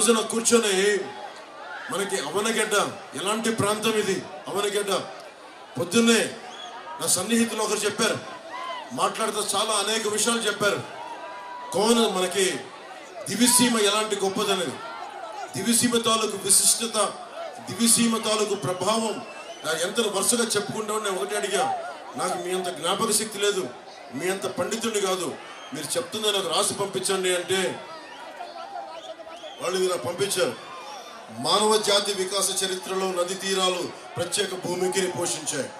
రోజున కూర్చొని మనకి అవనగడ్డ ఎలాంటి ప్రాంతం ఇది? అవనగడ్డ. పొద్దున్నే నా సన్నిహితులు ఒకరు చెప్పారు. మాట్లాడుతూ చాలా అనేక విషయాలు చెప్పారు. కోన మనకి దివిసీమ ఎలాంటి గొప్పదనేది. దివిసీమ తాలూకు విశిష్టత దివిసీమ తాలూకు ప్రభావం నాకు ఎంత వరుసగా చెప్పుకుంటా నేను ఒకటి అడిగా నాకు మీ అంత జ్ఞాపక శక్తి లేదు మీ అంత పండితుడిని కాదు మీరు చెప్తుందని నాకు రాసి పంపించండి అంటే వాళ్ళు ఇలా పంపించారు. మానవ జాతి వికాస చరిత్రలో నది తీరాలు ప్రత్యేక భూమికిని పోషించాయి.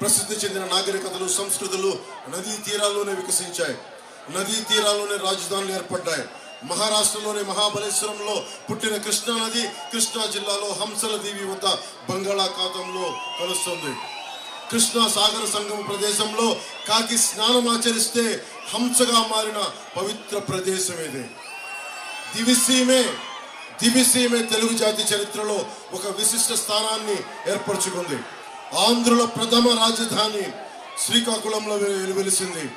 ప్రసిద్ధి చెందిన నాగరికతలు సంస్కృతులు నదీ తీరాల్లోనే వికసించాయి. నదీ తీరాల్లోనే రాజధానులు ఏర్పడ్డాయి. మహారాష్ట్రలోని మహాబలేశ్వరంలో పుట్టిన కృష్ణా నది కృష్ణా జిల్లాలో హంసల దీవి వద్ద బంగాళాఖాతంలో కలుస్తుంది. కృష్ణా సాగర సంగమ ప్రదేశంలో కాకి స్నానం ఆచరిస్తే హంసగా మారిన పవిత్ర ప్రదేశం ఇది. దివిసీమే దివిసీమే తెలుగు జాతి చరిత్రలో ఒక విశిష్ట స్థానాన్ని ఏర్పరచుకుంది. ఆంధ్రుల ప్రథమ రాజధాని శ్రీకాకుళంలో వెలు- వెలిసింది.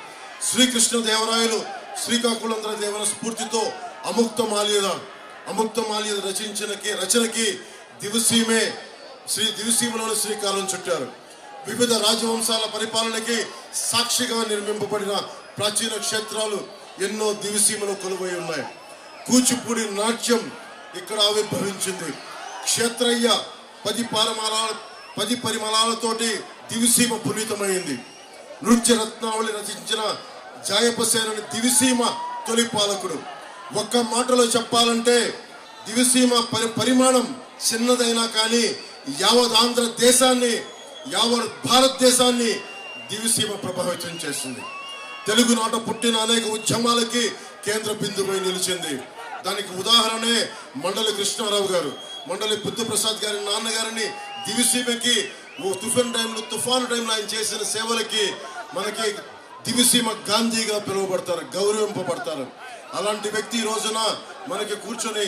శ్రీకృష్ణ దేవరాయలు శ్రీకాకుళం దేవన స్ఫూర్తితో అముక్త మాల్యద అముక్త మాల్యద రచించినకి రచనకి దివిసీమే శ్రీ దివసీమలోని శ్రీకారం చుట్టారు. వివిధ రాజవంశాల పరిపాలనకి సాక్షిగా నిర్మింపబడిన ప్రాచీన క్షేత్రాలు ఎన్నో దివిసీమలో కొలువై ఉన్నాయి. కూచిపూడి నాట్యం ఇక్కడ ఆవిర్భవించింది. క్షేత్రయ్య పది పరిమళాల పది పరిమళాలతోటి దివిసీమ పునీతమైంది. నృత్య రత్నావళి రచించిన జాయపసేనని దివిసీమ తొలి పాలకుడు. ఒక్క మాటలో చెప్పాలంటే దివిసీమ పరి పరిమాణం చిన్నదైనా కానీ యావత్ ఆంధ్ర దేశాన్ని యావత్ భారతదేశాన్ని దివిసీమ ప్రభావితం చేసింది. తెలుగు నాట పుట్టిన అనేక ఉద్యమాలకి కేంద్ర బిందువై నిలిచింది. దానికి ఉదాహరణే మండలి కృష్ణారావు గారు. మండలి బుద్ధప్రసాద్ గారి నాన్నగారిని దివిసీమకి ఓ తుఫాన్ టైంలో తుఫాను టైంలో ఆయన చేసిన సేవలకి మనకి దివిసీమ గాంధీగా పిలువబడతారు గౌరవింపబడతారు. అలాంటి వ్యక్తి ఈ రోజున మనకి కూర్చొని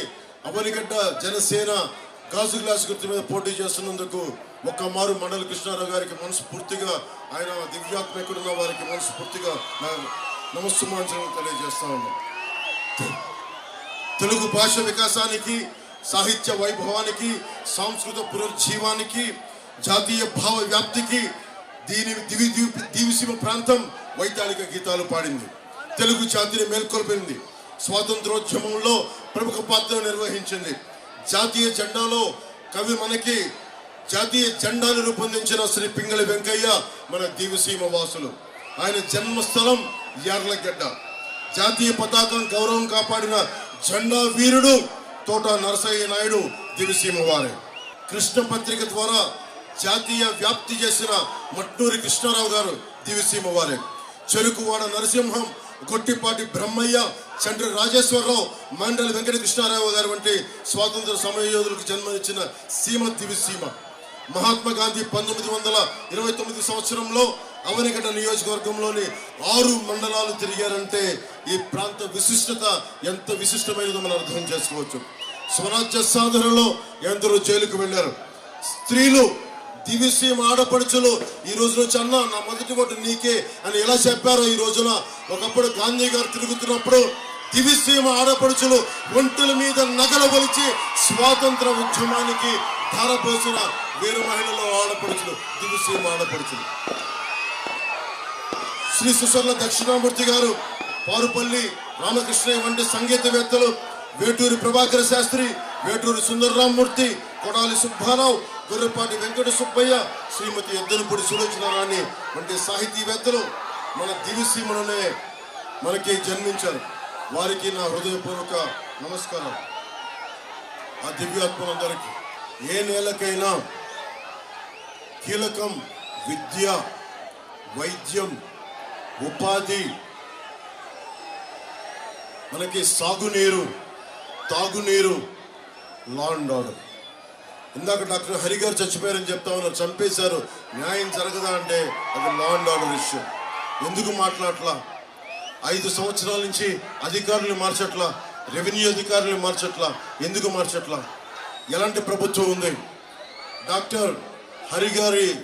అవనిగడ్డ జనసేన గాజు గ్లాస్ గుర్తు మీద పోటీ చేస్తున్నందుకు ఒక్క మారు మండలి కృష్ణారావు గారికి మనస్ఫూర్తిగా ఆయన దివ్యాత్మకుడున్న వారికి మనస్ఫూర్తిగా నా నమస్సుమాంచనం తెలియజేస్తా ఉన్నాం. తెలుగు భాష వికాసానికి సాహిత్య వైభవానికి సాంస్కృతిక పునరుజ్జీవానికి జాతీయ భావ వ్యాప్తికి దీని దివి దివిసీమ ప్రాంతం వైతాళిక గీతాలు పాడింది. తెలుగు జాతిని మేల్కొల్పింది. స్వాతంత్రోద్యమంలో ప్రముఖ పాత్ర నిర్వహించింది. జాతీయ జెండాలో కవి మనకి జాతీయ జెండాను రూపొందించిన శ్రీ పింగళి వెంకయ్య మన దివిసీమ వాసులు. ఆయన జన్మస్థలం యార్లగడ్డ. జాతీయ పతాకం గౌరవం కాపాడిన జెండా వీరుడు తోట నరసయ్య నాయుడు దివిసీమ వారే. కృష్ణ పత్రిక ద్వారా జాతీయ వ్యాప్తి చేసిన మట్నూరి కృష్ణారావు గారు దివిసీమ వారే. చెరుకువాడ నరసింహం గొట్టిపాటి బ్రహ్మయ్య చండ్రి రాజేశ్వరరావు మండలి వెంకట కృష్ణారావు గారు వంటి స్వాతంత్ర సమరయోధులకు జన్మనిచ్చిన సీమ దివిసీమ మహాత్మా గాంధీ పంతొమ్మిది వందల ఇరవై తొమ్మిది సంవత్సరంలో అవనిగడ్డ నియోజకవర్గంలోని ఆరు మండలాలు తిరిగారంటే ఈ ప్రాంత విశిష్టత ఎంత విశిష్టమైనదో మనం అర్థం చేసుకోవచ్చు. స్వరాజ్య సాధనలో ఎందరో జైలుకు వెళ్ళారు. స్త్రీలు దివిసీమ ఆడపడుచులు ఈ రోజు నుంచి అన్న నా మొదటి ఓటు నీకే అని ఎలా చెప్పారో ఈ రోజున ఒకప్పుడు గాంధీ గారు తిరుగుతున్నప్పుడు దివిసీమ ఆడపడుచులు ఒంటెల మీద నగల వలిచి స్వాతంత్ర ఉద్యమానికి ధారపోసిన వీర మహిళలు ఆడపడుచులు దివిసీమ ఆడపడుచులు. శ్రీ సుసర్ల దక్షిణామూర్తి గారు పారుపల్లి రామకృష్ణయ్య వంటి సంగీతవేత్తలు వేటూరి ప్రభాకర శాస్త్రి వేటూరి సుందరరామ్మూర్తి కొడాలి సుబ్బారావు గుర్రపాటి వెంకట సుబ్బయ్య శ్రీమతి ఎద్దనపూడి సులోచనారాణి వంటి సాహితీవేత్తలు మన దివిసీమలోనే మనకి జన్మించారు. వారికి నా హృదయపూర్వక నమస్కారం. ఆ దివ్యాత్మలందరికీ ఏ నేలకైనా కీలకం విద్య వైద్యం ఉపాధి. మనకి సాగునీరు తాగునీరు లా అండ్ ఆర్డర్. ఇందాక డాక్టర్ హరి గారు చచ్చిపోయారని చెప్తా ఉన్నారు చంపేశారు. న్యాయం జరగదా అంటే అది లా అండ్ ఆర్డర్ ఇష్యూ. ఎందుకు మాట్లాడట్లా? ఐదు సంవత్సరాల నుంచి అధికారులు మార్చట్లా? రెవెన్యూ అధికారులు మార్చట్లా? ఎందుకు మార్చట్లా? ఎలాంటి ప్రభుత్వం ఉంది? డాక్టర్ హరి గారి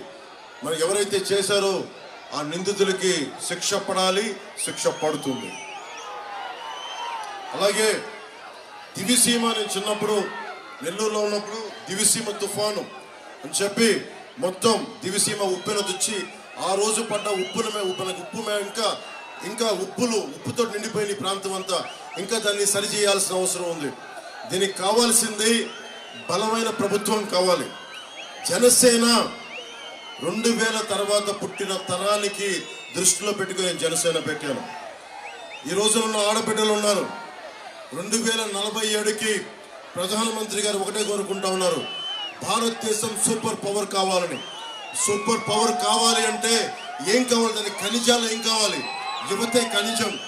మరి ఎవరైతే చేశారో ఆ నిందితులకి శిక్ష పడాలి శిక్ష పడుతుంది. అలాగే దివిసీమ నేను చిన్నప్పుడు నెల్లూరులో ఉన్నప్పుడు దివిసీమ తుఫాను అని చెప్పి మొత్తం దివిసీమ ఉప్పెన తెచ్చి ఆ రోజు పడ్డ ఉప్పున మే- ఉప్పు ఉప్పు మే- ఇంకా ఇంకా ఉప్పులు ఉప్పుతో నిండిపోయిన ఈ ప్రాంతం అంతా ఇంకా దాన్ని సరిచేయాల్సిన అవసరం ఉంది. దీనికి కావాల్సింది బలమైన ప్రభుత్వం కావాలి. జనసేన రెండు వేల తర్వాత పుట్టిన తరానికి దృష్టిలో పెట్టుకుని నేను జనసేన పెట్టాను. ఈ రోజున ఉన్న ఆడబిడ్డలు ఉన్నారు. రెండు వేల నలభై ఏడుకి ప్రధానమంత్రి గారు ఒకటే కోరుకుంటా ఉన్నారు. భారతదేశం సూపర్ పవర్ కావాలని. సూపర్ పవర్ కావాలి అంటే ఏం కావాలి? దాని ఖనిజాలు ఏం కావాలి? యువతే ఖనిజం.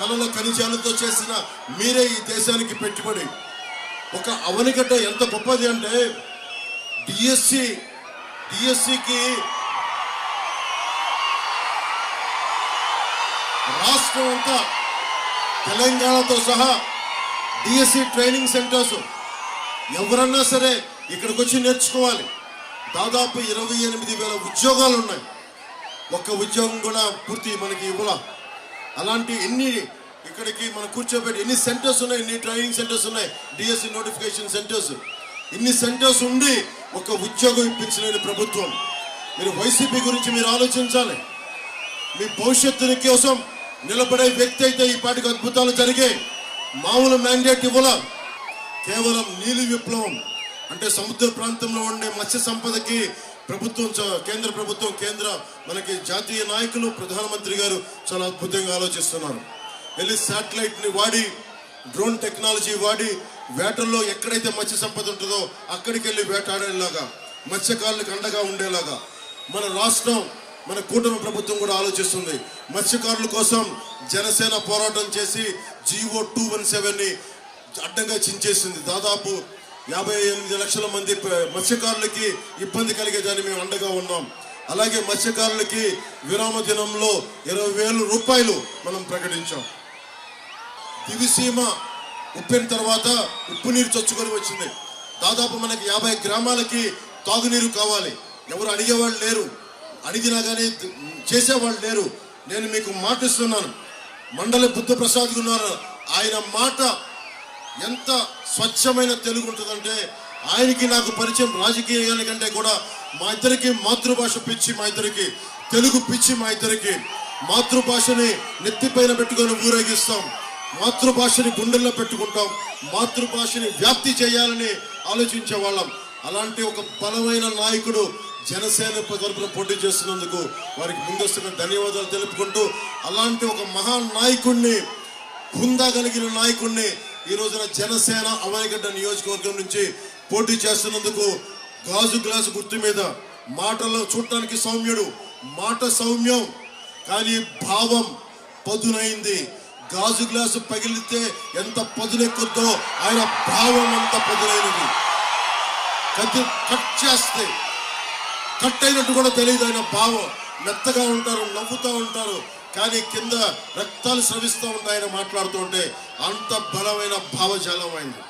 కళల ఖనిజాలతో చేసిన మీరే ఈ దేశానికి పెట్టుబడి. ఒక అవనిగడ్డ ఎంత గొప్పది అంటే డిఎస్సి డిఎస్సికి రాష్ట్రం అంతా తెలంగాణతో సహా డిఎస్సి ట్రైనింగ్ సెంటర్స్ ఎవరన్నా సరే ఇక్కడికి వచ్చి నేర్చుకోవాలి. దాదాపు ఇరవై ఎనిమిది వేల ఉద్యోగాలు ఉన్నాయి. ఒక్క ఉద్యోగం కూడా పూర్తి మనకి ఇవ్వాల. అలాంటి ఎన్ని ఇక్కడికి మనం కూర్చోబెట్టి ఎన్ని సెంటర్స్ ఉన్నాయి? ఎన్ని ట్రైనింగ్ సెంటర్స్ ఉన్నాయి? DSC notification centres. ఇన్ని సెంటర్స్ ఉండి ఒక ఉద్యోగం ఇప్పించలేని ప్రభుత్వం. మీరు వైసీపీ గురించి మీరు ఆలోచించాలి. మీ భవిష్యత్తుని కోసం నిలబడే వ్యక్తి అయితే ఈ పాటికి అద్భుతాలు జరిగే మామూలు మ్యాండేట్ ఇవ్వాల. కేవలం నీలి విప్లవం అంటే సముద్ర ప్రాంతంలో ఉండే మత్స్య సంపదకి ప్రభుత్వం చ- కేంద్ర ప్రభుత్వం కేంద్ర మనకి జాతీయ నాయకులు ప్రధానమంత్రి గారు చాలా అద్భుతంగా ఆలోచిస్తున్నారు. వెళ్ళి సాటిలైట్ని వాడి డ్రోన్ టెక్నాలజీ వాడి వేటల్లో ఎక్కడైతే మత్స్య సంపద ఉంటుందో అక్కడికి వెళ్ళి వేటాడేలాగా మత్స్యకారులకు అండగా ఉండేలాగా మన రాష్ట్రం మన కూటమి ప్రభుత్వం కూడా ఆలోచిస్తుంది. మత్స్యకారుల కోసం జనసేన పోరాటం చేసి జీవో టూ వన్ సెవెన్ని అడ్డంగా చించేసింది. దాదాపు యాభై ఎనిమిది లక్షల మంది మత్స్యకారులకి ఇబ్బంది కలిగేదాన్ని మేము అండగా ఉన్నాం. అలాగే మత్స్యకారులకి విరామ దినంలో ఇరవై వేలు రూపాయలు మనం ప్రకటించాం. దివిసీమ ఉప్పిన తర్వాత ఉప్పు నీరు చొచ్చుకొని వచ్చింది. దాదాపు మనకి యాభై గ్రామాలకి తాగునీరు కావాలి. ఎవరు అడిగేవాళ్ళు లేరు. అడిగినా కానీ చేసేవాళ్ళు లేరు. నేను మీకు మాటిస్తున్నాను. మండలి బుద్ధ ప్రసాద్ ఉన్నారు ఆయన మాట ఎంత స్వచ్ఛమైన తెలుగు ఉంటుందంటే ఆయనకి నాకు పరిచయం రాజకీయాల కంటే కూడా మా ఇద్దరికి మాతృభాష పిచ్చి మా ఇద్దరికి తెలుగు పిచ్చి మా ఇద్దరికి మాతృభాషని నెత్తిపైన పెట్టుకొని ఊరేగిస్తాం. మాతృభాషని గుండెల్లో పెట్టుకుంటాం మాతృభాషని వ్యాప్తి చేయాలని ఆలోచించే వాళ్ళం. అలాంటి ఒక బలమైన నాయకుడు జనసేన తరపున పోటీ చేస్తున్నందుకు వారికి ముందస్తుగా ధన్యవాదాలు తెలుపుకుంటూ అలాంటి ఒక మహాన్ నాయకుణ్ణి హుందా కలిగిన నాయకుడిని ఈ రోజున జనసేన అమాయగడ్డ నియోజకవర్గం నుంచి పోటీ చేస్తున్నందుకు గాజు గ్లాసు గుర్తు మీద మాటలో చూడటానికి సౌమ్యుడు. మాట సౌమ్యం కానీ భావం పదునైంది. గాజు గ్లాసు పగిలితే ఎంత పదునెక్కుద్దో ఆయన భావం అంత పదునైనది కత్తి కట్ చేస్తే కట్ అయినట్టు కూడా తెలియదు ఆయన భావం. మెత్తగా ఉంటారు నవ్వుతూ ఉంటారు కానీ కింద రక్తాలు స్రవిస్తూ ఉంటాయి ఆయన మాట్లాడుతూ ఉంటే అంత బలమైన భావజాలం అయింది